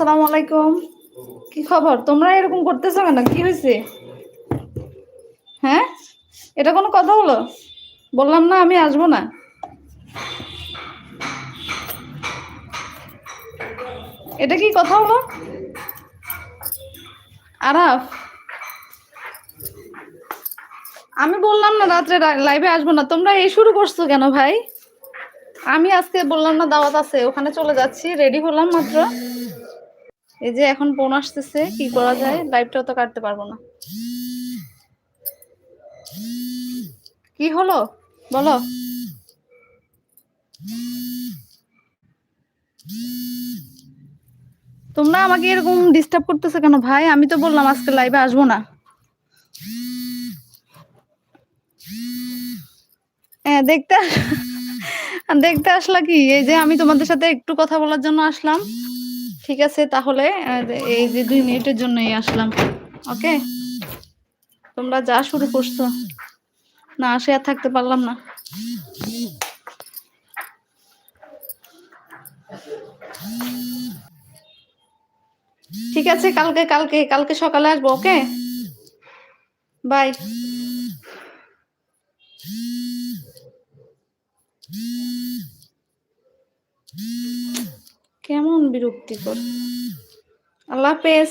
আসসালামু আলাইকুম। কি খবর? তোমরা এরকম করতেছো কেন? কি হয়েছে হ্যাঁ? এটা কোনো কথা হলো? বললাম না, আমি আসব না। এটা কি কথা হলো? আরাফ। আমি বললাম না রাত্রে লাইভে আসব না। তোমরা এই শুরু করছ কেন ভাই? আমি আজকে বললাম না দাওয়াত আছে, ওখানে চলে যাচ্ছি। রেডি হলাম মাত্র। এই যে এখন ফোন আসতেছে, কি করা যায়? লাইভটাও তো কাটতে পারব না। কি হলো? বলো। তোমরা আমাকে এরকম ডিস্টার্ব করতেছো কেন ভাই? আমি তো বললাম আজকে লাইভে আসব না। হ্যাঁ দেখতে দেখতে আসলা কি? এই যে আমি তোমাদের সাথে একটু কথা বলার জন্য আসলাম। ঠিক আছে, তাহলে এই যে দুই মিনিটের জন্যই আসলাম, ওকে? তোমরা যা শুরু করছ। না আসে আর থাকতে পারলাম না। ঠিক আছে, কালকে কালকে কালকে সকালে আসব, ওকে? বাই। কেমন বিরক্তিকর। আল্লাহ হাফেজ।